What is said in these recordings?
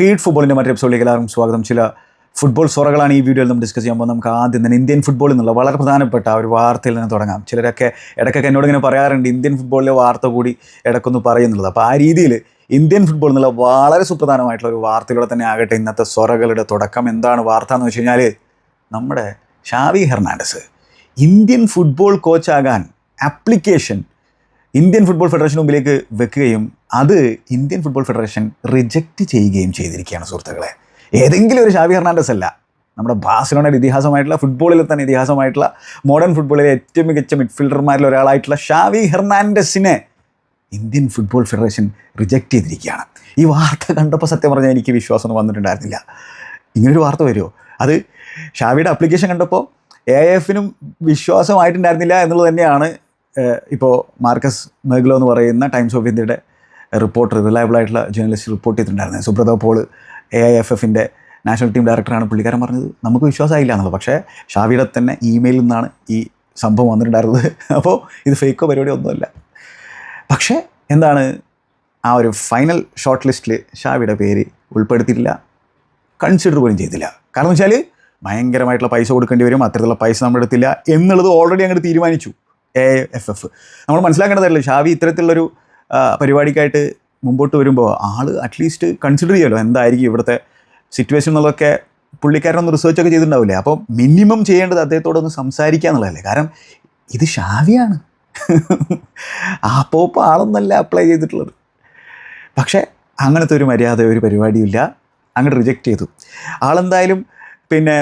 Feed ഫുട്ബോളിന്റെ മറ്റൊരു എപ്പിസോഡിലേക്ക് എല്ലാവർക്കും സ്വാഗതം. ചില ഫുട്ബോൾ സൊറകളാണ് ഈ വീഡിയോയിൽ നമ്മൾ ഡിസ്കസ് ചെയ്യുമ്പോൾ നമുക്ക് ആദ്യം തന്നെ ഇന്ത്യൻ ഫുട്ബോൾ എന്നുള്ള വളരെ പ്രധാനപ്പെട്ട ഒരു വാർത്തയിൽ നിന്ന് തുടങ്ങാം. ചിലരൊക്കെ ഇടയ്ക്കൊക്കെ എന്നോട് ഇങ്ങനെ പറയാറുണ്ട് ഇന്ത്യൻ ഫുട്ബോളിലെ വാർത്ത കൂടി ഇടയ്ക്കൊന്ന് പറയുന്നുള്ളത് അപ്പോൾ ആ രീതിയിൽ ഇന്ത്യൻ ഫുട്ബോൾ എന്നുള്ള വളരെ സുപ്രധാനമായിട്ടുള്ള ഒരു വാർത്തയിലൂടെ തന്നെ ആകട്ടെ ഇന്നത്തെ സൊറകളുടെ തുടക്കം. എന്താണ് വാർത്ത എന്ന് വെച്ച് കഴിഞ്ഞാൽ നമ്മുടെ ഷാവി ഹെർണാണ്ടസ് ഇന്ത്യൻ ഫുട്ബോൾ കോച്ചാകാൻ ആപ്ലിക്കേഷൻ ഇന്ത്യൻ ഫുട്ബോൾ ഫെഡറേഷൻ മുമ്പിലേക്ക് വെക്കുകയും അത് ഇന്ത്യൻ ഫുട്ബോൾ ഫെഡറേഷൻ റിജക്റ്റ് ചെയ്യുകയും ചെയ്തിരിക്കുകയാണ് സുഹൃത്തുക്കളെ. ഏതെങ്കിലും ഒരു ഷാവി ഹെർണാണ്ടസ് അല്ല നമ്മുടെ ബാസിലോണയുടെ ഇതിഹാസമായിട്ടുള്ള ഫുട്ബോളിലെ തന്നെ ഇതിഹാസമായിട്ടുള്ള മോഡേൺ ഫുട്ബോളിലെ ഏറ്റവും മികച്ച മിഡ്ഫീൽഡർമാരിൽ ഒരാളായിട്ടുള്ള ഷാവി ഹെർണാൻഡസിനെ ഇന്ത്യൻ ഫുട്ബോൾ ഫെഡറേഷൻ റിജക്റ്റ് ചെയ്തിരിക്കുകയാണ്. ഈ വാർത്ത കണ്ടപ്പോൾ സത്യം പറഞ്ഞാൽ എനിക്ക് വിശ്വാസമൊന്നും വന്നിട്ടുണ്ടായിരുന്നില്ല. ഇങ്ങനൊരു വാർത്ത വരുമോ? അത് ഷാവിയുടെ അപ്ലിക്കേഷൻ കണ്ടപ്പോൾ എ എഫിനും വിശ്വാസമായിട്ടുണ്ടായിരുന്നില്ല എന്നുള്ളത് തന്നെയാണ് ഇപ്പോൾ മാർക്കസ് മെഗ്ലോ എന്ന് പറയുന്ന ടൈംസ് ഓഫ് ഇന്ത്യയുടെ റിപ്പോർട്ടർ റിലയബിൾ ആയിട്ടുള്ള ജേർണലിസ്റ്റ് റിപ്പോർട്ട് ചെയ്തിട്ടുണ്ടായിരുന്നത്. Subrata Paul A I F എഫിന്റെ നാഷണൽ ടീം ഡയറക്ടറാണ് പുള്ളിക്കാരൻ പറഞ്ഞത്. നമുക്ക് വിശ്വാസമായില്ല എന്നുള്ളത്. പക്ഷേ ഷാവിയുടെ തന്നെ ഇമെയിലിൽ നിന്നാണ് ഈ സംഭവം വന്നിട്ടുണ്ടായിരുന്നത്. അപ്പോൾ ഇത് ഫേക്കോ പരിപാടി ഒന്നുമല്ല. പക്ഷേ എന്താണ് ആ ഒരു ഫൈനൽ ഷോർട്ട് ലിസ്റ്റിൽ ഷാവിയുടെ പേര് ഉൾപ്പെടുത്തിയിട്ടില്ല. കൺസിഡർ പോലും ചെയ്തില്ല. കാരണം വെച്ചാൽ ഭയങ്കരമായിട്ടുള്ള പൈസ കൊടുക്കേണ്ടി വരും. അത്തരത്തിലുള്ള പൈസ നമ്മുടെ എടുത്തില്ല എന്നുള്ളത് ഓൾറെഡി അങ്ങോട്ട് തീരുമാനിച്ചു. എ എഫ് എഫ് നമ്മൾ മനസ്സിലാക്കേണ്ടതല്ലേ ഷാവി ഇത്തരത്തിലുള്ളൊരു പരിപാടിക്കായിട്ട് മുമ്പോട്ട് വരുമ്പോൾ ആൾ അറ്റ്ലീസ്റ്റ് കൺസിഡർ ചെയ്യുമല്ലോ എന്തായിരിക്കും ഇവിടുത്തെ സിറ്റുവേഷൻ എന്നുള്ളതൊക്കെ പുള്ളിക്കാരനൊന്ന് റിസർച്ച് ഒക്കെ ചെയ്തിട്ടുണ്ടാവില്ലേ? അപ്പോൾ മിനിമം ചെയ്യേണ്ടത് അദ്ദേഹത്തോടൊന്ന് സംസാരിക്കുക എന്നുള്ളതല്ലേ കാരണം ഇത് ഷാവിയാണ്. അപ്പോൾ ആളൊന്നല്ല അപ്ലൈ ചെയ്തിട്ടുള്ളത്. പക്ഷേ അങ്ങനത്തെ ഒരു മര്യാദ ഒരു പരിപാടിയില്ല. അങ്ങോട്ട് റിജക്റ്റ് ചെയ്തു. ആളെന്തായാലും പിന്നെ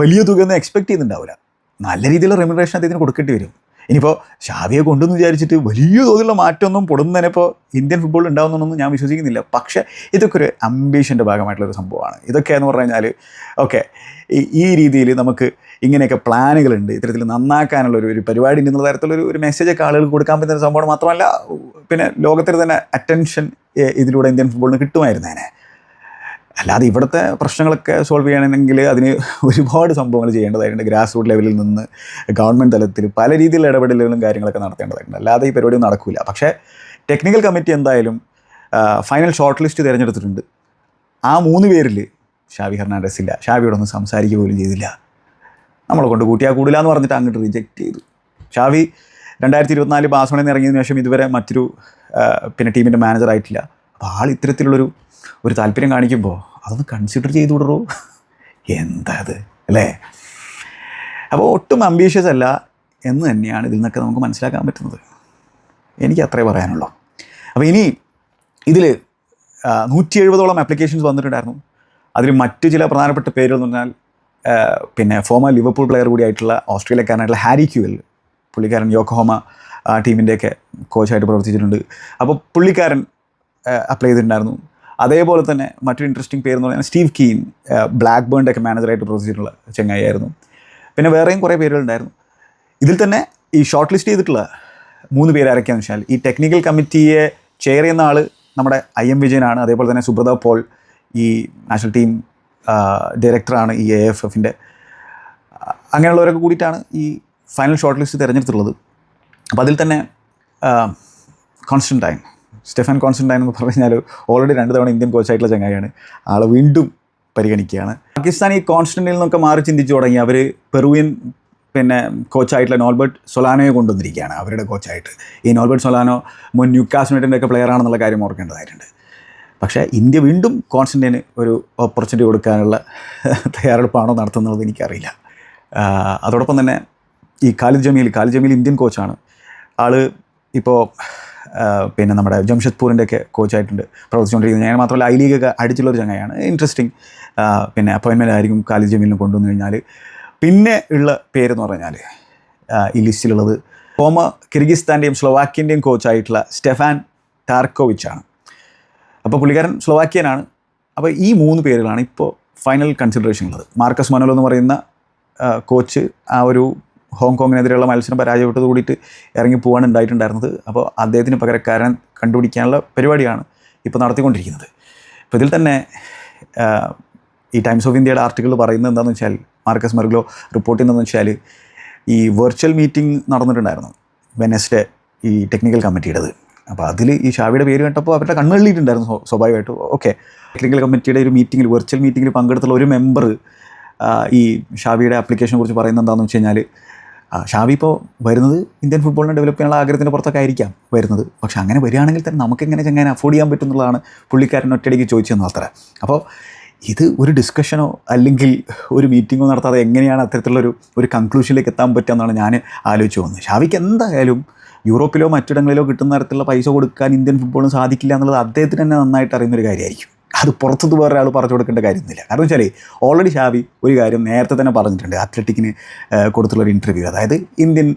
വലിയ തുകയൊന്നും എക്സ്പെക്ട് ചെയ്യുന്നുണ്ടാവില്ല. നല്ല രീതിയിലുള്ള റെമ്യൂണറേഷൻ അദ്ദേഹത്തിന് കൊടുക്കേണ്ടി വരും. ഇനിയിപ്പോൾ ഷാവിയെ കൊണ്ടെന്ന് വിചാരിച്ചിട്ട് വലിയ തോതിലുള്ള മാറ്റമൊന്നും പൊടുന്നതിനെ ഇപ്പോൾ ഇന്ത്യൻ ഫുട്ബോളിൽ ഉണ്ടാകുന്നൊന്നും ഞാൻ വിശ്വസിക്കുന്നില്ല. പക്ഷേ ഇതൊക്കെ ഒരു അംബീഷന്റെ ഭാഗമായിട്ടുള്ളൊരു സംഭവമാണ്. ഇതൊക്കെ എന്ന് പറഞ്ഞു കഴിഞ്ഞാൽ ഓക്കെ ഈ രീതിയിൽ നമുക്ക് ഇങ്ങനെയൊക്കെ പ്ലാനുകളുണ്ട്. ഇത്തരത്തിൽ നന്നാക്കാനുള്ള ഒരു ഒരു പരിപാടി എന്നുള്ള തരത്തിലൊരു ഒരു മെസ്സേജൊക്കെ ആളുകൾക്ക് കൊടുക്കാൻ പറ്റുന്ന സംഭവം മാത്രമല്ല പിന്നെ ലോകത്തിന് തന്നെ അറ്റൻഷൻ ഇതിലൂടെ ഇന്ത്യൻ ഫുട്ബോളിന് കിട്ടുമായിരുന്നേനെ. അല്ലാതെ ഇവിടുത്തെ പ്രശ്നങ്ങളൊക്കെ സോൾവ് ചെയ്യണമെങ്കിൽ അതിന് ഒരുപാട് സംഭവങ്ങൾ ചെയ്യേണ്ടതായിട്ടുണ്ട്. ഗ്രാസ് റൂട്ട് ലെവലിൽ നിന്ന് ഗവൺമെന്റ് തലത്തിൽ പല രീതിയിലുള്ള ഇടപെടലുകളും കാര്യങ്ങളൊക്കെ നടത്തേണ്ടതായിട്ടുണ്ട്. അല്ലാതെ ഈ പരിപാടി നടക്കില്ല പക്ഷേ ടെക്നിക്കൽ കമ്മിറ്റി എന്തായാലും ഫൈനൽ ഷോർട്ട് ലിസ്റ്റ് തിരഞ്ഞെടുത്തിട്ടുണ്ട്. ആ മൂന്ന് പേരിൽ ഷാവി ഹെർണാണ്ടസ് ഇല്ല. ഷാവിയോടൊന്നും സംസാരിക്കുക പോലും ചെയ്തില്ല. നമ്മളെ കൊണ്ട് കൂട്ടിയാൽ കൂടില്ല എന്ന് പറഞ്ഞിട്ട് അങ്ങോട്ട് റിജക്റ്റ് ചെയ്തു. ഷാവി രണ്ടായിരത്തി ഇരുപത്തിനാല് ബാസോണിൽ നിന്ന് ഇറങ്ങിയതിനു ശേഷം ഇതുവരെ മറ്റൊരു പിന്നെ ടീമിന്റെ മാനേജർ ആയിട്ടില്ല. അപ്പോൾ ആൾ ഇത്തരത്തിലുള്ളൊരു ഒരു താല്പര്യം കാണിക്കുമ്പോൾ അതൊന്ന് കൺസിഡർ ചെയ്തു വിടറൂ. എന്താ അത്? അല്ലേ? അപ്പോൾ ഒട്ടും അംബീഷ്യസ് അല്ല എന്ന് തന്നെയാണ് ഇതിൽ നിന്നൊക്കെ നമുക്ക് മനസ്സിലാക്കാൻ പറ്റുന്നത്. എനിക്ക് അത്രേ പറയാനുള്ളൂ. അപ്പോൾ ഇനി ഇതിൽ നൂറ്റി എഴുപതോളം ആപ്ലിക്കേഷൻസ് വന്നിട്ടുണ്ടായിരുന്നു. അതിൽ മറ്റ് ചില പ്രധാനപ്പെട്ട പേരുകൾ എന്ന് പറഞ്ഞാൽ പിന്നെ ഫോമ ലിവർപൂൾ പ്ലെയർ കൂടിയായിട്ടുള്ള ഓസ്ട്രേലിയക്കാരനായിട്ടുള്ള ഹാരി ക്യൂവൽ പുള്ളിക്കാരൻ യോക്കോഹോമ ടീമിന്റെയൊക്കെ കോച്ചായിട്ട് പ്രവർത്തിച്ചിട്ടുണ്ട്. അപ്പോൾ പുള്ളിക്കാരൻ അപ്ലൈ ചെയ്തിട്ടുണ്ടായിരുന്നു. അതേപോലെ തന്നെ മറ്റൊരു ഇൻട്രസ്റ്റിംഗ് പേര് എന്ന് പറഞ്ഞാൽ സ്റ്റീവ് കീൻ ബ്ലാക്ക് ബേണിന്റെ ഒക്കെ മാനേജറായിട്ട് പ്രവർത്തിച്ചിട്ടുള്ള ചെങ്ങായിയായിരുന്നു പിന്നെ വേറെയും കുറേ പേരുകളുണ്ടായിരുന്നു ഇതിൽ തന്നെ ഈ ഷോർട്ട് ലിസ്റ്റ് ചെയ്തിട്ടുള്ള മൂന്ന് പേര് ആരൊക്കെയാണെന്ന് വെച്ചാൽ ഈ ടെക്നിക്കൽ കമ്മിറ്റിയെ ചെയർ ചെയ്യുന്ന ആൾ നമ്മുടെ ഐ എം വിജയനാണ് അതേപോലെ തന്നെ സുബ്രത പോൾ ഈ നാഷണൽ ടീം ഡയറക്ടറാണ് ഈ എ എഫ് എഫിന്റെ അങ്ങനെയുള്ളവരൊക്കെ കൂടിയിട്ടാണ് ഈ ഫൈനൽ ഷോർട്ട് ലിസ്റ്റ് തിരഞ്ഞെടുത്തിട്ടുള്ളത്. അപ്പോൾ അതിൽ തന്നെ കോൺസ്റ്റന്റൈൻ സ്റ്റെഫൻ കോൺസ്റ്റന്റൈൻ എന്ന് പറഞ്ഞു കഴിഞ്ഞാൽ ഓൾറെഡി രണ്ട് തവണ ഇന്ത്യൻ കോച്ചായിട്ടുള്ള ചങ്ങായിയാണ്. ആൾ വീണ്ടും പരിഗണിക്കുകയാണ്. പാകിസ്ഥാൻ ഈ കോൺസ്റ്റന്റിൽ നിന്നൊക്കെ മാറി ചിന്തിച്ചു തുടങ്ങി. അവർ പെറുവിയൻ പിന്നെ കോച്ചായിട്ടുള്ള നോൾബർട്ട് സൊലാനോയെ കൊണ്ടുവന്നിരിക്കുകയാണ് അവരുടെ കോച്ചായിട്ട് ഈ നോൾബർട്ട് സൊലാനോ മുൻ യുണൈറ്റഡിന്റെ ഒക്കെ പ്ലെയർ ആണെന്നുള്ള കാര്യം ഓർക്കേണ്ടതായിട്ടുണ്ട്. പക്ഷേ ഇന്ത്യ വീണ്ടും കോൺസ്റ്റന്റിന് ഒരു ഓപ്പർച്യൂണിറ്റി കൊടുക്കാനുള്ള തയ്യാറെടുപ്പാണോ നടത്തുന്നത് എനിക്കറിയില്ല. അതോടൊപ്പം തന്നെ ഈ ഖാലിദ് ജമീൽ ജമീൽ ഇന്ത്യൻ കോച്ചാണ് ആൾ ഇപ്പോൾ പിന്നെ നമ്മുടെ ജംഷദ്പൂരിന്റെ ഒക്കെ കോച്ചായിട്ടുണ്ട് പ്രവർത്തിച്ചുകൊണ്ടിരിക്കുന്നത്. ഞാൻ മാത്രമല്ല ഐ ലീഗൊക്കെ അടിച്ചുള്ളൊരു ചങ്ങായാണ് ഇൻട്രസ്റ്റിംഗ് പിന്നെ അപ്പോയിൻമെന്റ് ആയിരിക്കും കാലി ജമീലിന് കൊണ്ടുവന്നു കഴിഞ്ഞാൽ. പിന്നെ ഉള്ള പേരെന്ന് പറഞ്ഞാൽ ഈ ലിസ്റ്റിലുള്ളത് ഫോമ കിർഗിസ്ഥാന്റെയും സ്ലോവാക്യന്റെയും കോച്ചായിട്ടുള്ള സ്റ്റെഫാൻ ടാർക്കോവിച്ചാണ്. അപ്പോൾ പുള്ളിക്കാരൻ സ്ലോവാക്യനാണ്. അപ്പോൾ ഈ മൂന്ന് പേരുകളാണ് ഇപ്പോൾ ഫൈനൽ കൺസിഡറേഷൻ ഉള്ളത്. മാർക്കസ് മനോലോ എന്ന് പറയുന്ന കോച്ച് ആ ഒരു ഹോങ്കോങ്ങിനെതിരെയുള്ള മത്സരം പരാജയപ്പെട്ടത് കൂടിയിട്ട് ഇറങ്ങി പോകാൻ ഉണ്ടായിട്ടുണ്ടായിരുന്നത്. അപ്പോൾ അദ്ദേഹത്തിന് പകരക്കാരൻ കണ്ടുപിടിക്കാനുള്ള പരിപാടിയാണ് ഇപ്പോൾ നടത്തിക്കൊണ്ടിരിക്കുന്നത്. അപ്പോൾ ഇതിൽ തന്നെ ഈ ടൈംസ് ഓഫ് ഇന്ത്യയുടെ ആർട്ടിക്കിൾ പറയുന്നത് എന്താണെന്ന് വെച്ചാൽ മാർക്കസ് മെർഗ്ലോ റിപ്പോർട്ട് ചെയ്യുന്നതെന്ന് വെച്ചാൽ ഈ വെർച്വൽ മീറ്റിംഗ് നടന്നിട്ടുണ്ടായിരുന്നു വെനസ്ഡേ ഈ ടെക്നിക്കൽ കമ്മിറ്റിയുടേത് അപ്പോൾ അതിൽ ഈ ഷാവിയുടെ പേര് കേട്ടപ്പോൾ അവരുടെ കണ്ണുകളിട്ടുണ്ടായിരുന്നു സ്വ- സ്വാഭാവികമായിട്ടും. ഓക്കെ. ടെക്നിക്കൽ കമ്മിറ്റിയുടെ ഒരു മീറ്റിങ്ങിൽ വെർച്വൽ മീറ്റിങ്ങിൽ പങ്കെടുത്തുള്ള ഒരു മെമ്പർ ഈ ഷാവിയുടെ ആപ്ലിക്കേഷനെ കുറിച്ച് പറയുന്നത് എന്താണെന്ന് വെച്ച് കഴിഞ്ഞാൽ ഷാവി ഇപ്പോൾ വരുന്നത് ഇന്ത്യൻ ഫുട്ബോളിനെ ഡെവലപ്പ് ചെയ്യാനുള്ള ആഗ്രഹത്തിന്റെ പുറത്തൊക്കെ ആയിരിക്കാം വരുന്നത്. പക്ഷേ അങ്ങനെ വരികയാണെങ്കിൽ തന്നെ നമുക്ക് എങ്ങനെ ചെങ്ങനെ അഫോർഡ് ചെയ്യാൻ പറ്റും എന്നുള്ളതാണ് പുള്ളിക്കാരൻ ഒറ്റയടിക്ക് ചോദിച്ചതെന്ന് അത്ര അപ്പോൾ ഇത് ഒരു ഡിസ്കഷനോ അല്ലെങ്കിൽ ഒരു മീറ്റിങ്ങോ നടത്താതെ എങ്ങനെയാണ് അത്തരത്തിലുള്ളൊരു ഒരു കൺക്ലൂഷനിലേക്ക് എത്താൻ പറ്റുക എന്നാണ് ഞാൻ ആലോചിച്ച് പോകുന്നത്. ഷാവിക്ക് എന്തായാലും യൂറോപ്പിലോ മറ്റിടങ്ങളിലോ കിട്ടുന്ന തരത്തിലുള്ള പൈസ കൊടുക്കാൻ ഇന്ത്യൻ ഫുട്ബോളിന് സാധിക്കില്ല എന്നുള്ളത് അദ്ദേഹത്തിന് തന്നെ നന്നായിട്ട് അറിയുന്നൊരു കാര്യമായിരിക്കും. അത് പുറത്തുനിന്ന് വേറെ ആൾ പറഞ്ഞു കൊടുക്കേണ്ട കാര്യമൊന്നുമില്ല. കാരണം വെച്ചാൽ ഓൾറെഡി ഷാവി ഒരു കാര്യം നേരത്തെ തന്നെ പറഞ്ഞിട്ടുണ്ട്. അത്ലറ്റിക്കിന് കൊടുത്തുള്ള ഒരു ഇന്റർവ്യൂ അതായത് ഇന്ത്യൻ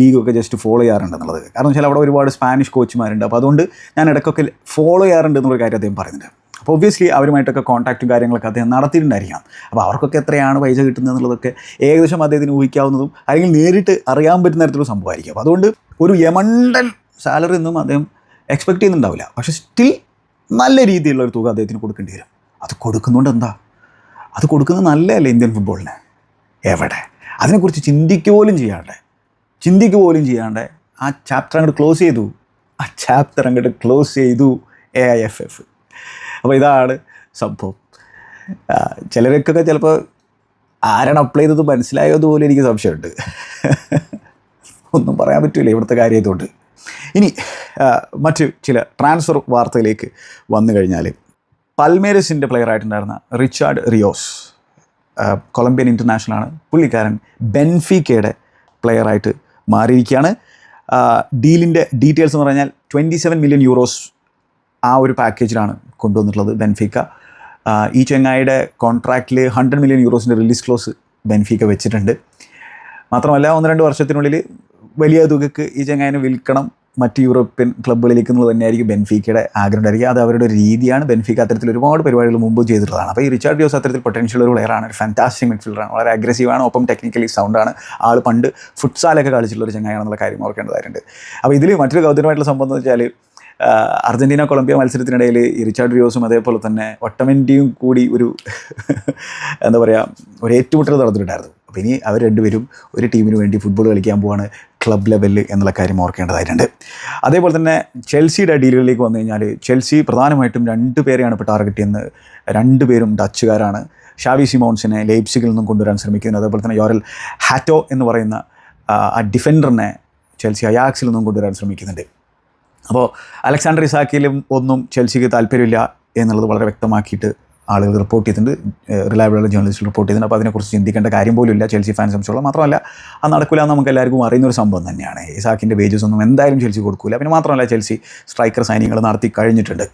ലീഗൊക്കെ ജസ്റ്റ് ഫോളോ ചെയ്യാറുണ്ടെന്നുള്ളത് കാരണം വെച്ചാൽ അവിടെ ഒരുപാട് സ്പാനിഷ് കോച്ചുമാരുണ്ട് അപ്പോൾ അതുകൊണ്ട് ഞാൻ ഇടയ്ക്കൊക്കെ ഫോളോ ചെയ്യാറുണ്ട് എന്നുള്ള കാര്യം അദ്ദേഹം പറയുന്നുണ്ട്. അപ്പോൾ ഒബ്വിയസ്ലി അവരുമായിട്ടൊക്കെ കോൺടാക്റ്റും കാര്യങ്ങളൊക്കെ അദ്ദേഹം നടത്തിയിട്ടുണ്ടായിരിക്കാം അപ്പോൾ അവർക്കൊക്കെ എത്രയാണ് പൈസ കിട്ടുന്നത് എന്നുള്ളതൊക്കെ ഏകദേശം അദ്ദേഹത്തിന് ഊഹിക്കാവുന്നതും അല്ലെങ്കിൽ നേരിട്ട് അറിയാൻ പറ്റുന്ന തരത്തിലുള്ള സംഭവമായിരിക്കും. അപ്പോൾ അതുകൊണ്ട് ഒരു യമണ്ടൻ സാലറി ഒന്നും അദ്ദേഹം എക്സ്പെക്റ്റ് ചെയ്യുന്നുണ്ടാവില്ല. പക്ഷേ സ്റ്റിൽ നല്ല രീതിയിലുള്ള ഒരു തുക അദ്ദേഹത്തിന് കൊടുക്കേണ്ടി വരും. അത് കൊടുക്കുന്നതുകൊണ്ട് എന്താ? അത് കൊടുക്കുന്നത് നല്ലതല്ലേ ഇന്ത്യൻ ഫുട്ബോളിന്? എവിടെ? അതിനെക്കുറിച്ച് ചിന്തിക്കുക പോലും ചെയ്യാണ്ട് ചിന്തിക്കുക പോലും ചെയ്യാണ്ട് ആ ചാപ്റ്റർ അങ്ങോട്ട് ക്ലോസ് ചെയ്തു. ആ ചാപ്റ്റർ അങ്ങോട്ട് ക്ലോസ് ചെയ്തു എ ഐ എഫ് എഫ് അപ്പോൾ ഇതാണ് സംഭവം. ചിലർക്കൊക്കെ ചിലപ്പോൾ ആരാണ് അപ്ലൈ ചെയ്തത് മനസ്സിലായതുപോലെ എനിക്ക് സംശയമുണ്ട്. ഒന്നും പറയാൻ പറ്റില്ല ഇവിടുത്തെ കാര്യം ഇതുകൊണ്ട് ഇനി മറ്റ് ചില ട്രാൻസ്ഫർ വാർത്തയിലേക്ക് വന്നു കഴിഞ്ഞാൽ പൽമേരസിന്റെ പ്ലെയർ ആയിട്ടുണ്ടായിരുന്ന റിച്ചാർഡ് റിയോസ് കൊളംബിയൻ ഇന്റർനാഷണലാണ് പുള്ളിക്കാരൻ ബെൻഫിക്കയുടെ പ്ലെയറായിട്ട് മാറിയിരിക്കുകയാണ്. ഡീലിന്റെ ഡീറ്റെയിൽസ് എന്ന് പറഞ്ഞാൽ ട്വന്റി സെവൻ മില്യൺ യൂറോസ് ആ ഒരു പാക്കേജിലാണ് കൊണ്ടുവന്നിട്ടുള്ളത് ബെൻഫിക്ക. ഈ ചെങ്ങായിയുടെ കോൺട്രാക്റ്റിൽ ഹൺഡ്രഡ് മില്യൺ യൂറോസിന്റെ റിലീസ് ക്ലോസ് ബെൻഫിക്ക വെച്ചിട്ടുണ്ട്. മാത്രമല്ല ഒന്ന് രണ്ട് വർഷത്തിനുള്ളിൽ വലിയ തുകക്ക് ഈ ചങ്ങായിനെ വിൽക്കണം മറ്റ് യൂറോപ്യൻ ക്ലബ്ബുകളിലേക്ക് എന്നുള്ളത് തന്നെയായിരിക്കും ബെൻഫിക്കയുടെ ആഗ്രഹം ഉണ്ടായിരിക്കും അത് അവരുടെ ഒരു രീതിയാണ്. ബെൻഫിക്ക അത്തരത്തിൽ ഒരുപാട് പരിപാടികൾ മുമ്പ് ചെയ്തിട്ടുള്ളതാണ്. അപ്പോൾ ഈ റിച്ചാർഡ് ജോസ് അത്തരത്തിൽ പൊട്ടൻഷ്യൽ ഒരു പ്ലെയറാണ് ഒരു ഫാന്റാസ്റ്റിക് മിഡ്ഫീൽഡറാണ് വളരെ അഗ്രസീവാണ് ഒപ്പം ടെക്നിക്കലി സൗണ്ടാണ് ആൾ പണ്ട് ഫുട്സാലൊക്കെ കളിച്ചിട്ടുള്ള ഒരു ചങ്ങായാണെന്നുള്ള കാര്യം ഓർക്കേണ്ടതായിട്ടുണ്ട്. അപ്പോൾ ഇതിൽ മറ്റൊരു കൗതുകമായിട്ടുള്ള സംഭവം എന്ന് വെച്ചാൽ അർജന്റീന കൊളംബിയ മത്സരത്തിനിടയിൽ റിച്ചാർഡ് റിയോസും അതേപോലെ തന്നെ ഒട്ടമെന്റിയും കൂടി ഒരു എന്താ പറയുക ഒരു ഏറ്റുമുട്ടൽ നടന്നിട്ടുണ്ടായിരുന്നു. അപ്പോൾ ഇനി അവർ രണ്ടുപേരും ഒരു ടീമിന് വേണ്ടി ഫുട്ബോൾ കളിക്കാൻ പോവാണ് ക്ലബ് ലെവലിൽ എന്നുള്ള കാര്യം ഓർക്കേണ്ടതായിട്ടുണ്ട്. അതേപോലെ തന്നെ ചെൽസിയുടെ ഡീലുകളിലേക്ക് വന്നു കഴിഞ്ഞാൽ ചെൽസി പ്രധാനമായിട്ടും രണ്ട് പേരെയാണ് ഇപ്പോൾ ടാർഗറ്റ് ചെയ്യുന്നത്. രണ്ട് പേരും ഡച്ചുകാരാണ് ഷാവി സിമോൺസിനെ ലേപ്സിക്കിൽ നിന്നും കൊണ്ടുവരാൻ ശ്രമിക്കുന്നത് അതേപോലെ തന്നെ യോറൽ ഹാറ്റോ എന്ന് പറയുന്ന ആ, ഡിഫൻഡറിനെ ചെൽസി അയാക്സിൽ നിന്നും കൊണ്ടുവരാൻ ശ്രമിക്കുന്നുണ്ട്. അപ്പോൾ അലക്സാണ്ടർ ഇസാക്കിയിലും ഒന്നും ചെൽസിക്ക് താല്പര്യമില്ല എന്നുള്ളത് വളരെ വ്യക്തമാക്കിയിട്ട് ആളുകൾ റിപ്പോർട്ട് ചെയ്തിട്ടുണ്ട്. റിലയബിൾ ജേർണലിസ്റ്റ് റിപ്പോർട്ട് ചെയ്തിട്ടുണ്ട്. അപ്പോൾ അതിനെക്കുറിച്ച് ചിന്തിക്കേണ്ട കാര്യം പോലും ഇല്ല ചെൽസി ഫാൻസ് സംബന്ധിച്ചോളം മാത്രമല്ല അത് നടക്കില്ല എന്ന് നമുക്ക് എല്ലാവർക്കും അറിയുന്ന ഒരു സംഭവം തന്നെയാണ്. ഇസാക്കിന്റെ വേജസ് ഒന്നും എന്തായാലും ചെൽസി കൊടുക്കില്ല പിന്നെ മാത്രമല്ല ചെൽസി സ്ട്രൈക്കർ സൈനിങ്ങൾ നടത്തി കഴിഞ്ഞിട്ടുണ്ട്.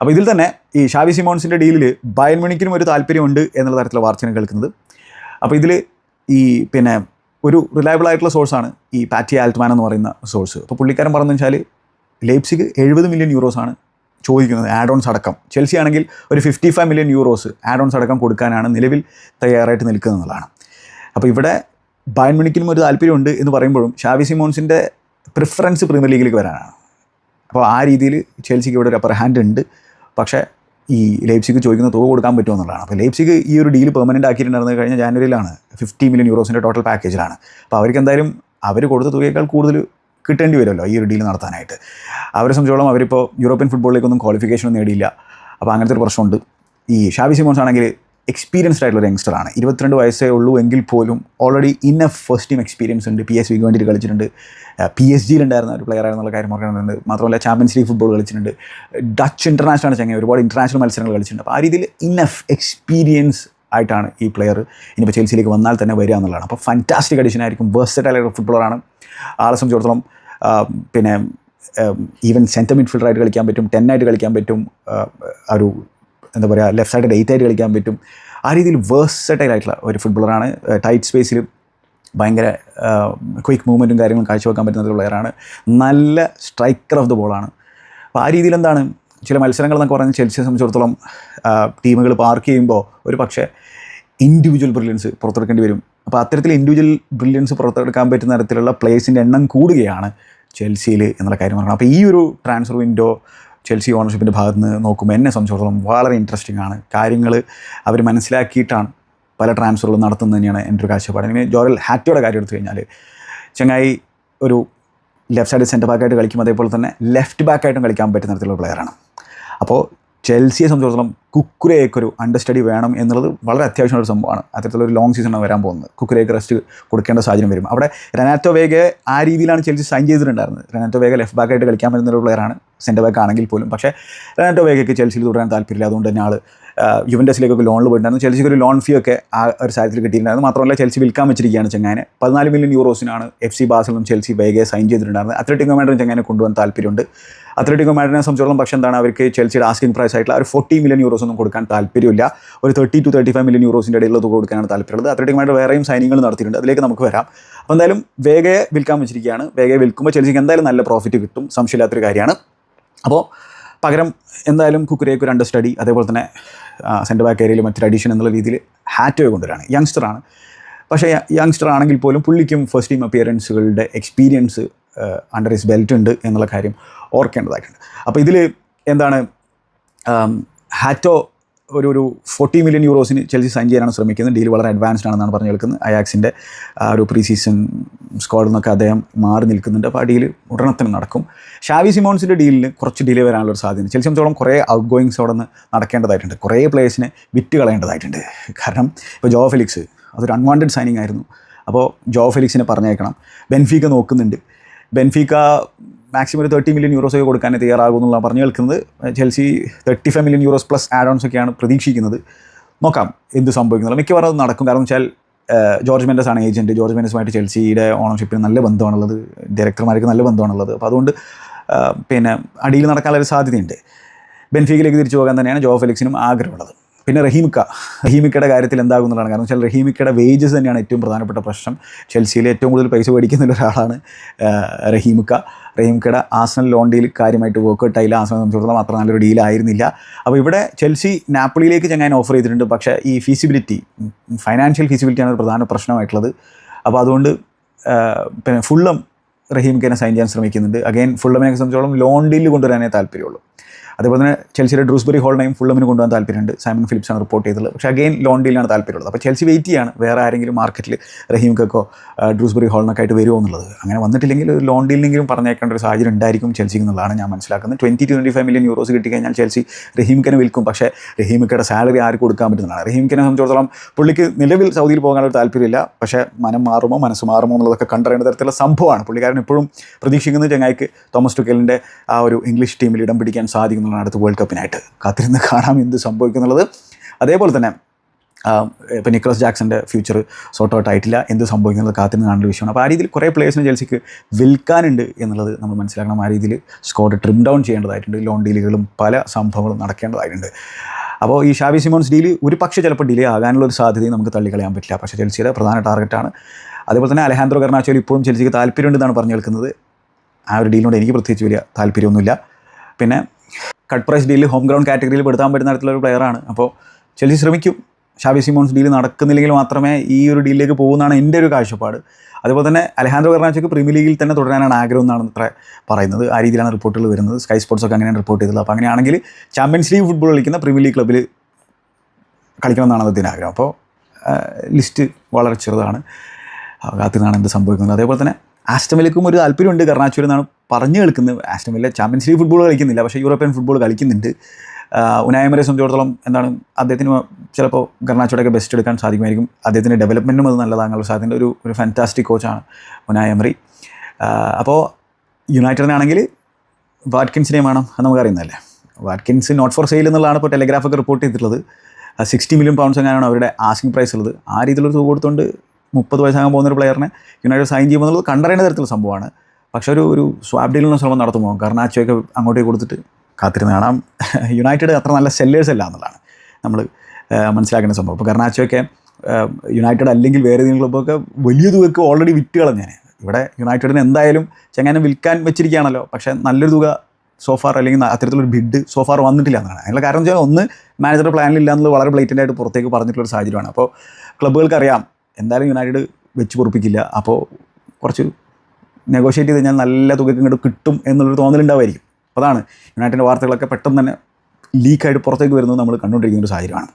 അപ്പോൾ ഇതിൽ തന്നെ ഈ ഷാവി സിമോൺസിന്റെ ഡീലിൽ ബയൻ മണിക്കിനും ഒരു താല്പര്യമുണ്ട് എന്നുള്ള തരത്തിലുള്ള വാർത്തയാണ് കേൾക്കുന്നത്. അപ്പോൾ ഇതിൽ ഈ പിന്നെ ഒരു റിലയബിൾ ആയിട്ടുള്ള സോഴ്സാണ് ഈ പാറ്റി ആൽറ്റ്മാൻ എന്ന് പറയുന്ന സോഴ്സ് അപ്പോൾ പുള്ളിക്കാരൻ പറഞ്ഞു വെച്ചാൽ ലേപ്സിക്ക് എഴുപത് മില്യൺ യൂറോസാണ് ചോദിക്കുന്നത് ആഡ് ഓൺസ് അടക്കം. ചെൽസി ആണെങ്കിൽ ഒരു fifty five million euros add ons അടക്കം കൊടുക്കാനാണ് നിലവിൽ തയ്യാറായിട്ട് നിൽക്കുന്നത് എന്നുള്ളതാണ്. അപ്പോൾ ഇവിടെ ബയൺ മണിക്കിനും ഒരു താല്പര്യമുണ്ട് എന്ന് പറയുമ്പോഴും ഷാവി സിമോൺസിന്റെ പ്രിഫറൻസ് പ്രീമിയർ ലീഗിലേക്ക് വരാനാണ്. അപ്പോൾ ആ രീതിയിൽ ചെൽസിക്ക് ഇവിടെ ഒരു അപ്പർ ഹാൻഡ് ഉണ്ട്. പക്ഷേ ഈ ലേപ്സിക്ക് ചോദിക്കുന്ന തുക കൊടുക്കാൻ പറ്റുമോ എന്നുള്ളതാണ്. അപ്പോൾ ലേപ്സിക്ക് ഈ ഒരു ഡീൽ പെർമനന്റ് ആക്കിയിട്ടുണ്ടായിരുന്നത് കഴിഞ്ഞ ജാനുവരിയിലാണ് ഫിഫ്റ്റി മില്യൺ യൂറോസിന്റെ ടോട്ടൽ പാക്കേജിലാണ് അപ്പോൾ അവർക്ക് എന്തായാലും അവർ കൊടുത്ത തുകയേക്കാൾ കൂടുതൽ കിട്ടേണ്ടി വരുമല്ലോ ഈ ഒരു ഡീൽ നടത്താനായിട്ട്. അവരെ സംബന്ധിച്ചോളം അവരിപ്പോൾ യൂറോപ്യൻ ഫുട്ബോളിലേക്കൊന്നും ക്വാളിഫിക്കേഷൻ നേടിയില്ല. അപ്പോൾ അങ്ങനത്തെ ഒരു പ്രശ്നമുണ്ട്. ഈ ഷാബി സിമോൺസ് ആണെങ്കിൽ എക്സ്പീരിയൻസ്ഡ് ആയിട്ടുള്ള യങ്സ്റ്ററാണ് ഇരുപത്തിരണ്ട് വയസ്സേ ഉള്ളൂ എങ്കിൽ പോലും already enough first team experience ഉണ്ട്. പി എസ് വിക്ക് വേണ്ടിയിട്ട് കളിച്ചിട്ടുണ്ട്. പി എസ് ജിയിലുണ്ടായിരുന്ന ഒരു പ്ലെയർ ആയിരുന്നുള്ള കാര്യം ഓർക്കുന്നുണ്ട് മാത്രമല്ല ചാമ്പ്യൻസ് ലീഗ് ഫുട്ബോൾ കളിച്ചിട്ടുണ്ട്. ഡച്ച് ഇന്റർനാഷണൽ ചങ്ങ ഒരുപാട് ഇന്റർനാഷണൽ മത്സരങ്ങൾ കളിച്ചിട്ടുണ്ട്. അപ്പോൾ ആ രീതിയിൽ ഇന്നഫ് എക്സ്പീരിയൻസ് ആയിട്ടാണ് ഈ പ്ലെയർ ഇനിയിപ്പോൾ ചെൽസിയിലേക്ക് വന്നാൽ തന്നെ വരിക എന്നുള്ളതാണ്. അപ്പോൾ ഫാന്റാസ്റ്റിക് അഡീഷൻ ആയിരിക്കും. വേഴ്സറ്റൈൽ ഫുട്ബോളറാണ് ആളെ സംബന്ധിച്ചിടത്തോളം പിന്നെ ഈവൻ സെന്റർ മിഡ്ഫീൽഡറായിട്ട് കളിക്കാൻ പറ്റും ടെൻ ആയിട്ട് കളിക്കാൻ പറ്റും ഒരു എന്താ പറയുക ലെഫ്റ്റ് സൈഡിൽ എയ്റ്റ് ആയിട്ട് കളിക്കാൻ പറ്റും. ആ രീതിയിൽ വേഴ്സറ്റൈൽ ആയിട്ടുള്ള ഒരു ഫുട്ബോളറാണ് ടൈറ്റ് സ്പേസിൽ ഭയങ്കര ക്വിക്ക് മൂവ്മെന്റും കാര്യങ്ങളും കാഴ്ചവെക്കാൻ പറ്റുന്ന ഒരു പ്ലെയറാണ് നല്ല സ്ട്രൈക്കർ ഓഫ് ദ ബോളാണ് അപ്പോൾ ആ രീതിയിൽ എന്താണ്? ചില മത്സരങ്ങൾ എന്നൊക്കെ പറഞ്ഞാൽ ചെൽസിയെ സംബന്ധിച്ചിടത്തോളം ടീമുകൾ പാർക്ക് ചെയ്യുമ്പോൾ ഒരു പക്ഷേ ഇൻഡിവിജ്വൽ ബ്രില്യൻസ് പുറത്തെടുക്കേണ്ടി വരും. അപ്പോൾ അത്തരത്തിൽ ഇൻഡിവിജ്വൽ ബ്രില്യൻസ് പുറത്തെടുക്കാൻ പറ്റുന്ന തരത്തിലുള്ള പ്ലേസിന്റെ എണ്ണം കൂടുകയാണ് ചെൽസിയിൽ എന്നുള്ള കാര്യം പറയണം അപ്പോൾ ഈ ഒരു ട്രാൻസ്ഫർ വിൻഡോ ചെൽസി ഓണർഷിപ്പിന്റെ ഭാഗത്ത് നിന്ന് നോക്കുമ്പോൾ എന്നെ സംബന്ധിച്ചിടത്തോളം വളരെ ഇൻട്രസ്റ്റിംഗ് ആണ്. കാര്യങ്ങൾ അവർ മനസ്സിലാക്കിയിട്ടാണ് പല ട്രാൻസ്ഫറുകളും നടത്തുന്നത് തന്നെയാണ് എന്റെ ഒരു കാഴ്ചപ്പാട്. ഇനി ജോറൽ ഹാറ്റോയുടെ കാര്യം എടുത്തു കഴിഞ്ഞാൽ ചങ്ങായി ഒരു ലെഫ്റ്റ് സൈഡ് സെന്റർ ബാക്കായിട്ട് കളിക്കും അതേപോലെ തന്നെ ലെഫ്റ്റ് ബാക്കായിട്ടും കളിക്കാൻ പറ്റുന്ന തരത്തിലുള്ള പ്ലെയറാണ് അപ്പോൾ ചെൽസിയെ സംബന്ധിച്ചിടത്തോളം കുക്കുരയൊക്കെ ഒരു അണ്ടർസ്റ്റഡി വേണം എന്നുള്ളത് വളരെ അത്യാവശ്യമുള്ള ഒരു സംഭവമാണ്. അത്തരത്തിലുള്ള ഒരു ലോങ് സീസണാണ് വരാൻ പോകുന്നത്. കുക്കുരേക്ക് റെസ്റ്റ് കൊടുക്കേണ്ട സാഹചര്യം വരും. അവിടെ റെനാറ്റോ വേഗ ആ രീതിയിലാണ് ചെൽസി സൈൻ ചെയ്തിട്ടുണ്ടായിരുന്നത്. റെനാറ്റോ വേഗ ലെഫ്റ്റ് ബാക്കായിട്ട് കളിക്കാൻ പറ്റുന്ന ഒരു പ്ലെയറാണ് സെന്റർ ബാക്ക് ആണെങ്കിൽ പോലും. പക്ഷേ റെനാറ്റോ വേഗയ്ക്ക് ചെൽസിയിൽ തുടരാൻ താല്പര്യമില്ല. അതുകൊണ്ട് തന്നെ ആൾ യുവന്റസിലേക്കൊക്കെ ലോണിൽ പോയിട്ടുണ്ടായിരുന്നു. ചെൽസിക്ക് ഒരു ലോൺ ഫീ ഒക്കെ ആ ഒരു സാഹചര്യത്തിൽ കിട്ടിയിട്ടുണ്ടായിരുന്നു മാത്രമല്ല ചെൽസി വിൽക്കാൻ വെച്ചിരിക്കുകയാണ് ചെങ്ങാനെ പതിനാല് മില്യൺ യൂറോസിനാണ് എഫ് സി ബാസിലും ചെൽസി വേഗയെ സൈൻ ചെയ്തിട്ടുണ്ടായിരുന്നത്. അത്ലറ്റിക് മാഡ്രിൻ ചെങ്ങാനെ കൊണ്ടുപോകാൻ താല്പര്യമുണ്ട്. അത്ലറ്റിക് മാഡറിനെ സംബന്ധിച്ചോളം പക്ഷേ എന്താണ് അവർക്ക് ചെൽസിയുടെ ആസ്കിംഗ് പ്രൈസ് ആയിട്ടുള്ള ഒരു ഫോർട്ടി മില്യൺ യൂറോസ് ഒന്നും കൊടുക്കാൻ താല്പര്യമില്ല. ഒരു thirty two thirty five million യൂറോസിന്റെ ഇടയിലുള്ള തുക കൊടുക്കാനാണ് താല്പര്യമുള്ളത്. അത്ലറ്റിക് മാഡർ വേറെയും സൈനിങ്ങൾ നടത്തിയിട്ടുണ്ട്. അതിലേക്ക് നമുക്ക് വരാം. അപ്പോൾ എന്തായാലും വേഗയെ വിൽക്കാൻ വെച്ചിരിക്കുകയാണ്. വേഗയെ വിൽക്കുമ്പോൾ ചെൽസിക്ക് എന്തായാലും നല്ല പ്രോഫിറ്റ് കിട്ടും. സംശയമില്ലാത്തൊരു കാര്യമാണ്. അപ്പോൾ പകരം എന്തായാലും കുക്കുരേക്ക് രണ്ട് സ്റ്റഡി അതേപോലെ തന്നെ സെന്റർ ബാക്ക് ഏരിയയിൽ മറ്റൊരു അഡീഷൻ എന്നുള്ള രീതിയിൽ ഹാറ്റോയെ കൊണ്ടുവരാണ്. യങ്സ്റ്ററാണ് പക്ഷേ യങ്സ്റ്റർ ആണെങ്കിൽ പോലും പുള്ളിക്കും ഫസ്റ്റ് ടീം അപ്പിയറൻസുകളുടെ എക്സ്പീരിയൻസ് അണ്ടർ ഇസ് ബെൽറ്റ് ഉണ്ട് എന്നുള്ള കാര്യം ഓർക്കേണ്ടതായിട്ടുണ്ട്. അപ്പോൾ ഇതിൽ എന്താണ് ഹാറ്റോ ഒരു ഒരു ഫോർട്ടി മില്യൺ യൂറോസിന് ചെൽസി സൈൻ ചെയ്യാനാണ് ശ്രമിക്കുന്നത്. ഡീൽ വളരെ അഡ്വാൻസ്ഡ് ആണെന്നാണ് പറഞ്ഞു കേൾക്കുന്നത് അയാക്സിന്റെ ആ ഒരു പ്രീ സീസൺ സ്ക്വാഡിൽ നിന്നൊക്കെ അദ്ദേഹം മാറി നിൽക്കുന്നുണ്ട്. അപ്പോൾ ആ ഡീൽ ഉടനെ തന്നെ നടക്കും. ഷാവി സിമോൺസിന്റെ ഡീലിന് കുറച്ച് ഡിലേ വരാനുള്ള ഒരു സാധ്യത ചെൽസി സംബന്ധിച്ചോളം കുറേ ഔട്ട് ഗോയിങ്സ് അവിടെ നിന്ന് നടക്കേണ്ടതായിട്ടുണ്ട്. കുറേ പ്ലേയേഴ്സിനെ വിറ്റ് കളയേണ്ടതായിട്ടുണ്ട്. കാരണം ഇപ്പോൾ ജോ ഫെലിക്സ് അതൊരു അൺവാണ്ടഡ് സൈനിങ് ആയിരുന്നു. അപ്പോൾ ജോ ഫെലിക്സിനെ പറഞ്ഞേക്കണം ബെൻഫീക്ക നോക്കുന്നുണ്ട്. ബെൻഫീക്ക മാക്സിമം ഒരു തേർട്ടി മില്യൺ യൂറോസ് ഒക്കെ കൊടുക്കാൻ തയ്യാറാകും എന്നുള്ള പറഞ്ഞു കേൾക്കുന്നത്. Chelsea thirty five million euros plus add ons ഒക്കെയാണ് പ്രതീക്ഷിക്കുന്നത്. നോക്കാം എന്ത് സംഭവിക്കുന്നില്ല മിക്കവാറും അത് നടക്കും. കാരണം വെച്ചാൽ ജോർജ് മെൻഡസ് ആണ് ഏജന്റ് ജോർജ് മെൻഡസുമായിട്ട് ചെൽസിയുടെ ഓണർഷിപ്പിന് നല്ല ബന്ധമാണുള്ളത്. ഡയറക്ടർമാർക്ക് നല്ല ബന്ധമാണുള്ളത്. അപ്പോൾ അതുകൊണ്ട് പിന്നെ അടിയിൽ നടക്കാനുള്ളൊരു സാധ്യതയുണ്ട്. ബെൻഫീഗിലേക്ക് തിരിച്ചു പോകാൻ തന്നെയാണ് ജോ ഫെലിക്സിനും ആഗ്രഹമുള്ളത്. പിന്നെ റഹീമിക്ക. റഹീമിക്കയുടെ കാര്യത്തിൽ എന്താകും എന്നുള്ളതാണ്. കാരണം വെച്ചാൽ റഹീമിക്കയുടെ വേജസ് തന്നെയാണ് ഏറ്റവും പ്രധാനപ്പെട്ട പ്രശ്നം. ചെൽസിയിൽ ഏറ്റവും കൂടുതൽ പൈസ മേടിക്കുന്ന ഒരാളാണ് റഹീമിക്ക. റഹീമിക്കയുടെ ആസണൽ ലോൺ ഡീൽ കാര്യമായിട്ട് വർക്കൗട്ട് ആയില്ല ആസണൽ സംബന്ധിച്ചിടത്തോളം അത്ര നല്ലൊരു ഡീലായിരുന്നില്ല അപ്പോൾ ഇവിടെ ചെൽസി നാപ്പിളിയിലേക്ക് ചങ്ങാൻ ഓഫർ ചെയ്തിട്ടുണ്ട്. പക്ഷേ ഈ ഫീസിബിലിറ്റി ഫൈനാൻഷ്യൽ ഫീസിബിലിറ്റിയാണ് ഒരു പ്രധാന പ്രശ്നമായിട്ടുള്ളത്. അപ്പോൾ അതുകൊണ്ട് പിന്നെ ഫുള്ളും റഹീമിക്കനെ സൈൻ ചെയ്യാൻ ശ്രമിക്കുന്നുണ്ട്. അഗൈൻ ഫുള്ളമിനെ സംബന്ധിച്ചോളം ലോൺ ഡീൽ കൊണ്ടുവരാനേ താല്പര്യമുള്ളൂ. അതേപോലെ തന്നെ ചെൽസിയുടെ ഡ്രൂസ്ബറി നെയിം ഫുള്ളമിന് കൊണ്ടുപോകാൻ താല്പര്യമുണ്ട്. സൈമൺ ഫിലിപ്സാണ് റിപ്പോർട്ട് ചെയ്തത്. പക്ഷേ അഗെയിൻ ലോൺ ഡീലാണ് താല്പര്യമുള്ളത്. അപ്പോൾ ചെൽസി വെയിറ്റ് ചെയ്യാണ് വേറെ ആരെങ്കിലും മാർക്കറ്റിൽ റഹീം കക്കോ ഡ്രൂസ്ബറി ഹോളിനൊക്കെ ആയിട്ട് വരുമോ എന്നുള്ളത്. അങ്ങനെ വന്നിട്ടില്ലെങ്കിൽ ഒരു ലോൺ ഡീലിനെങ്കിലും പറഞ്ഞേക്കേണ്ട ഒരു സാഹചര്യം ഉണ്ടായിരിക്കും ചെൽസിക്ക് എന്നുള്ളതാണ് ഞാൻ മനസ്സിലാക്കുന്നത്. Twenty twenty five million euros കിട്ടിക്കഴിഞ്ഞാൽ ചെൽസി റഹീംക്കനെ വിൽക്കും. പക്ഷേ റഹീമിക്കയുടെ സാലറി ആർക്ക് കൊടുക്കാൻ പറ്റുന്നതാണ്. റഹീമിക്കനെ സംബന്ധിച്ചിടത്തോളം പുള്ളിക്ക് നിലവിൽ സൗദിയിൽ പോകാനുള്ള താല്പര്യമില്ല. പക്ഷേ മനം മാറുമോ മനസ്സ് മാറുമോ എന്നുള്ളതൊക്കെ കണ്ടറിയേണ്ട തരത്തിലുള്ള സംഭവമാണ്. പുള്ളിക്കാരൻ ഇപ്പോഴും പ്രതീക്ഷിക്കുന്നത് ചങ്ങായിക്ക് തോമസ് ടുക്കലിന്റെ ആ ഒരു ഇംഗ്ലീഷ് ടീമിൽ ഇടം പിടിക്കാൻ സാധിക്കുന്നതാണ് അടുത്ത വേൾഡ് കപ്പിനായിട്ട് കാത്തിരുന്ന് കാണാം എന്ത് സംഭവിക്കുന്നുള്ളത്. അതേപോലെ തന്നെ ഇപ്പോൾ നിക്കോളസ് ജാക്സന്റെ ഫ്യൂച്ചർ സോർട്ട് ഔട്ട് ആയിട്ടില്ല. എന്ത് സംഭവിക്കുന്നത് കാത്തിരുന്ന് കാണേണ്ട വിഷയമാണ്. അപ്പോൾ ആ രീതിയിൽ കുറേ പ്ലേയേഴ്സിന് ചെൽസിക്ക് വിൽക്കാനുണ്ട് എന്നുള്ളത് നമ്മൾ മനസ്സിലാക്കണം. ആ രീതിയിൽ സ്കോഡ് ട്രിം ഡൗൺ ചെയ്യേണ്ടതായിട്ടുണ്ട്. ലോൺ ഡീലുകളും പല സംഭവങ്ങളും നടക്കേണ്ടതായിട്ടുണ്ട്. അപ്പോൾ ഈ ഷാവി സിമോൺസ് ഡീൽ ഒരു പക്ഷേ ചിലപ്പോൾ ഡിലേ ആകാനുള്ള ഒരു സാധ്യതയും നമുക്ക് തള്ളിക്കളയാൻ പറ്റില്ല. പക്ഷേ ചെൽസിയുടെ പ്രധാന ടാർഗറ്റാണ് അതേപോലെ തന്നെ അലഹാൻഡ്രോ കർണാച്ചോയിൽ ഇപ്പോഴും ചെൽസിക്ക് താല്പര്യമുണ്ടെന്നാണ് പറഞ്ഞു കേൾക്കുന്നത്. ആ ഒരു ഡീലിനോട് എനിക്ക് പ്രത്യേകിച്ച് വലിയ താല്പര്യമൊന്നുമില്ല. പിന്നെ കട്ട് പ്രൈസ് ഡീലിൽ ഹോം ഗ്രൗണ്ട് കാറ്റഗറിയിൽ പെടുത്താൻ പറ്റുന്ന തരത്തിലുള്ള ഒരു പ്ലെയറാണ് അപ്പോൾ ചെൽസി ശ്രമിക്കും. ഷാബി സിമോൺസ് ഡീൽ നടക്കുന്നില്ലെങ്കിൽ മാത്രമേ ഈ ഒരു ഡീലിലേക്ക് പോകുന്നതാണ് എന്റെ ഒരു കാഴ്ചപ്പാട്. അതുപോലെ തന്നെ അലഹാൻഡ്രോ കർണാച്ചോക്ക് പ്രീമിയർ ലീഗിൽ തന്നെ തുടരാനാണ് ആഗ്രഹം എന്നാണ് അത്ര പറയുന്നത്. ആ രീതിയിലാണ് റിപ്പോർട്ടുകൾ വരുന്നത്. സ്കൈ സ്പോർട്സ് ഒക്കെ അങ്ങനെയാണ് റിപ്പോർട്ട് ചെയ്തത്. അപ്പോൾ അങ്ങനെയാണെങ്കിൽ ചാമ്പ്യൻസ് ലീഗ് ഫുട്ബോൾ കളിക്കുന്ന പ്രീമിയർ ലീഗ് ക്ലബ്ബിൽ കളിക്കണമെന്നാണ് അദ്ദേഹത്തിന് ആഗ്രഹം. അപ്പോൾ ലിസ്റ്റ് വളരെ ചെറുതാണ്. കാത്തിരുന്നാണ് എന്ത് സംഭവിക്കുന്നത്. അതേപോലെ തന്നെ ആസ്റ്റമിലേക്കും ഒരു താല്പര്യമുണ്ട്. കർണാച്ചൂർ എന്നാണ് പറഞ്ഞു കേൾക്കുന്നത്. ആസ്റ്റമിലെ ചാമ്പ്യൻസ് ലീഗ് ഫുട്ബോൾ കളിക്കുന്നില്ല. പക്ഷേ യൂറോപ്യൻ ഫുട്ബോൾ കളിക്കുന്നുണ്ട്. ഉനായമരെ സംബന്ധിച്ചിടത്തോളം എന്താണ് അദ്ദേഹത്തിന് ചിലപ്പോൾ കർണാച്ചോടൊക്കെ ബെസ്റ്റ് എടുക്കാൻ സാധിക്കുമായിരിക്കും. അദ്ദേഹത്തിന്റെ ഡെവലപ്മെന്റും അത് നല്ലതാണ് അതിന്റെ ഒരു ഒരു ഫാന്റാസ്റ്റിക് കോച്ചാണ് ഉനായമറി അപ്പോൾ യുണൈറ്റഡിനാണെങ്കിൽ വാറ്റ്കിൻസിനെയും വേണം നമുക്കറിയുന്നതല്ലേ വാഡ്കിൻസ് നോട്ട് ഫോർ സെയിൽ എന്നുള്ളതാണ് ഇപ്പോൾ ടെലിഗ്രാഫൊക്കെ റിപ്പോർട്ട് ചെയ്തിട്ടുള്ളത്. സിക്സ്റ്റി മില്യൺ പൗണ്ട്സ് എങ്ങനെയാണ് അവരുടെ ആസ്കിംഗ് പ്രൈസ് ഉള്ളത്. ആ രീതിയിലൊരു തുക കൊടുത്തുകൊണ്ട് മുപ്പത് വയസ്സാകാൻ പോകുന്ന ഒരു പ്ലെയറിനെ യുണൈറ്റഡ് സൈൻ ചെയ്യുമെന്നുള്ളത് കണ്ടറിയുന്ന തരത്തിലുള്ള സംഭവമാണ്. പക്ഷേ ഒരു ഒരു സ്വാബ് ഡീലിനുള്ള ശ്രമം നടത്തുമോ കർണാച്ചോയൊക്കെ അങ്ങോട്ടേക്ക് കൊടുത്തിട്ട് കാത്തിരുന്ന് കാണാം. യുണൈറ്റഡ് അത്ര നല്ല സെല്ലേഴ്സ് അല്ല എന്നുള്ളതാണ് നമ്മൾ മനസ്സിലാക്കേണ്ട സംഭവം. ഇപ്പോൾ കർണാച്ചോയൊക്കെ യുണൈറ്റഡ് അല്ലെങ്കിൽ വേറെ ഏതെങ്കിലും ക്ലബ്ബൊക്കെ വലിയ തുകയ്ക്ക് ഓൾറെഡി വിറ്റ് കളഞ്ഞാണ് ഇവിടെ യുണൈറ്റഡിന് എന്തായാലും ചെങ്ങാനും വിൽക്കാൻ വെച്ചിരിക്കുകയാണല്ലോ. പക്ഷേ നല്ലൊരു തുക സോഫാർ അല്ലെങ്കിൽ അത്തരത്തിലൊരു ബിഡ് സോഫാർ വന്നിട്ടില്ല എന്നാണ്. അതിനുള്ള കാരണം വെച്ചാൽ ഒന്ന് മാനേജറുടെ പ്ലാനിലില്ല എന്നുള്ളത് വളരെ ബ്ലേറ്റന്റായിട്ട് പുറത്തേക്ക് പറഞ്ഞിട്ടുള്ള ഒരു സാഹചര്യമാണ്. അപ്പോൾ ക്ലബ്ബുകൾക്ക് അറിയാം എന്തായാലും യുണൈറ്റഡ് വെച്ച് പൊറപ്പിക്കില്ല. അപ്പോൾ കുറച്ച് നെഗോഷിയേറ്റ് ചെയ്ത് കഴിഞ്ഞാൽ നല്ല തുകയ്ക്ക് ഇങ്ങോട്ട് കിട്ടും എന്നുള്ളൊരു തോന്നലുണ്ടാവുമായിരിക്കും. അതാണ് യുണൈറ്റഡിന്റെ വാർത്തകളൊക്കെ പെട്ടെന്ന് തന്നെ ലീക്കായിട്ട് പുറത്തേക്ക് വരുന്നത് നമ്മൾ കണ്ടുകൊണ്ടിരിക്കുന്ന ഒരു സാഹചര്യമാണ്.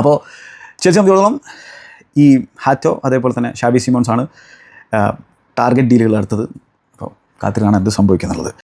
അപ്പോൾ ചേച്ചി നമുക്ക് തോന്നണം ഈ ഹാറ്റോ അതേപോലെ തന്നെ ഷാബി സിമോൺസ് ആണ് ടാർഗറ്റ് ഡീലുകൾ നടത്തത് അപ്പോൾ കാത്തിരി എന്ത് സംഭവിക്കുന്നുള്ളത്.